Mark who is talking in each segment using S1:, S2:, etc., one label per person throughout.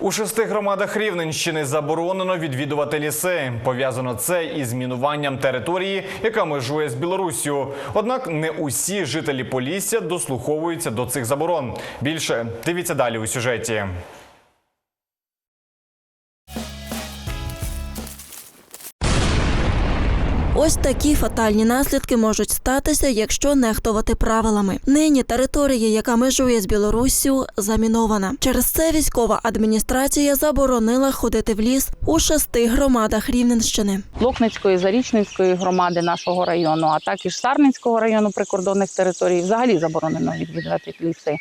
S1: У шести громадах Рівненщини заборонено відвідувати ліси. Пов'язано це із мінуванням території, яка межує з Білоруссю. Однак не усі жителі Полісся дослуховуються до цих заборон. Більше дивіться далі у сюжеті.
S2: Ось такі фатальні наслідки можуть статися, якщо нехтувати правилами. Нині територія, яка межує з Білоруссю, замінована. Через це військова адміністрація заборонила ходити в ліс у шести громадах Рівненщини.
S3: Локницької, Зарічненської громади нашого району, а також Сарненського району прикордонних територій взагалі заборонено відвідувати ліси.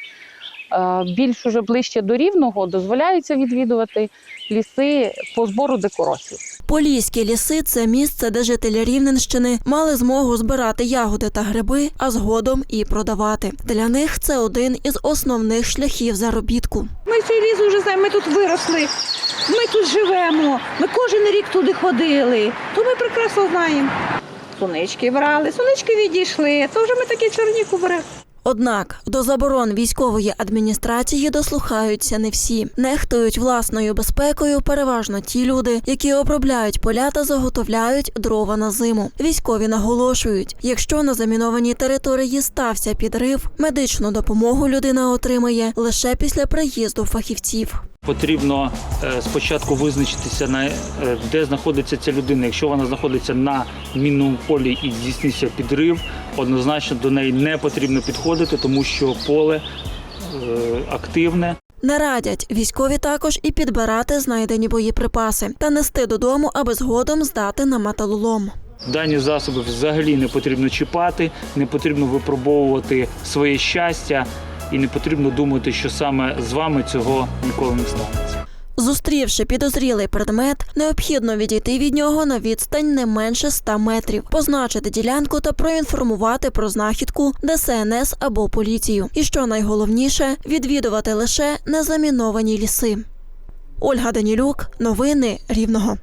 S3: Е, Більш уже ближче до рівного дозволяється відвідувати ліси по збору декорацій.
S2: Поліські ліси це місце, де жителі Рівненщини мали змогу збирати ягоди та гриби, а згодом і продавати. Для них це один із основних шляхів заробітку.
S4: Ми цей ліс вже знаємо, ми тут виросли, ми тут живемо, ми кожен рік туди ходили, то ми прекрасно знаємо. Сонечки брали, сонечки відійшли, то вже ми такі чорніку беремо.
S2: Однак до заборон військової адміністрації дослухаються не всі. Нехтують власною безпекою переважно ті люди, які обробляють поля та заготовляють дрова на зиму. Військові наголошують, якщо на замінованій території стався підрив, медичну допомогу людина отримає лише після приїзду фахівців.
S5: Потрібно е, спочатку визначитися на е, де знаходиться ця людина. Якщо вона знаходиться на мінному полі і здійснився підрив, однозначно до неї не потрібно підходити, тому що поле е, активне.
S2: Не радять військові також і підбирати знайдені боєприпаси та нести додому, аби згодом здати на металолом.
S5: Дані засоби взагалі не потрібно чіпати, не потрібно випробовувати своє щастя, і не потрібно думати, що саме з вами цього ніколи не станеться.
S2: Зустрівши підозрілий предмет, необхідно відійти від нього на відстань не менше 100 метрів, позначити ділянку та проінформувати про знахідку ДСНС або поліцію. І що найголовніше відвідувати лише незаміновані ліси. Ольга Данілюк, новини Рівного.